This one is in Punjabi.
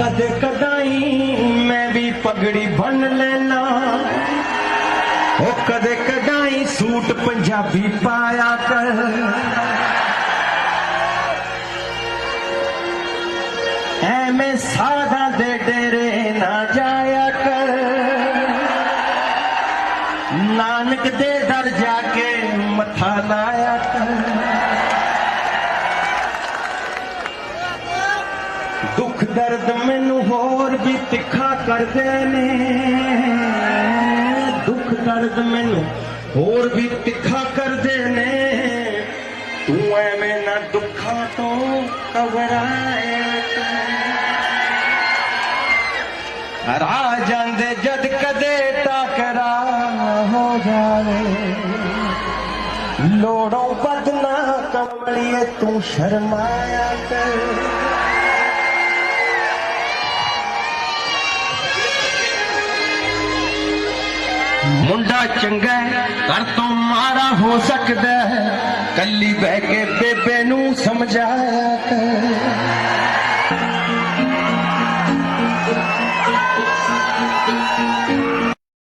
ਕਦੇ ਕਦਾਈ ਮੈਂ ਵੀ ਪਗੜੀ ਬੰਨ ਲੈਣਾ ਉਹ ਕਦੇ ਕਦਾਈ ਸੂਟ ਪੰਜਾਬੀ ਪਾਇਆ ਕਰ। ਐਵੇਂ ਸਾਦਾ ਦੇ ਡੇਰੇ ਨਾ ਜਾਇਆ ਕਰ। ਨਾਨਕ ਦੇ ਦਰ ਜਾ ਕੇ ਮੱਥਾ ਲਾਇਆ ਦੁੱਖ ਦਰਦ ਮੈਨੂੰ ਹੋਰ ਵੀ ਤਿੱਖਾ ਕਰਦੇ ਨੇ। ਦੁੱਖ ਦਰਦ ਮੈਨੂੰ ਹੋਰ ਵੀ ਤਿੱਖਾ ਕਰਦੇ ਨੇ। ਤੂੰ ਐਵੇਂ ਨਾ ਦੁੱਖਾਂ ਤੋਂ ਘਬਰਾਇਆ ਕਰ ਜਾਂਦੇ ਜਦ ਕਦੇ ਟਕਰਾ ਹੋ ਜਾਵੇ। ਲੋੜੋਂ ਬਦਨਾ ਕਮਲੀਏ ਤੂੰ ਸ਼ਰਮਾਇਆ ਕਰ। ਮੁੰਡਾ ਚੰਗਾ ਘਰ ਤੋਂ ਮਾਰਾ ਹੋ ਸਕਦਾ ਕੱਲੀ ਬਹਿ ਕੇ ਬੇਬੇ ਨੂੰ ਸਮਝਾਇਆ ਕਰ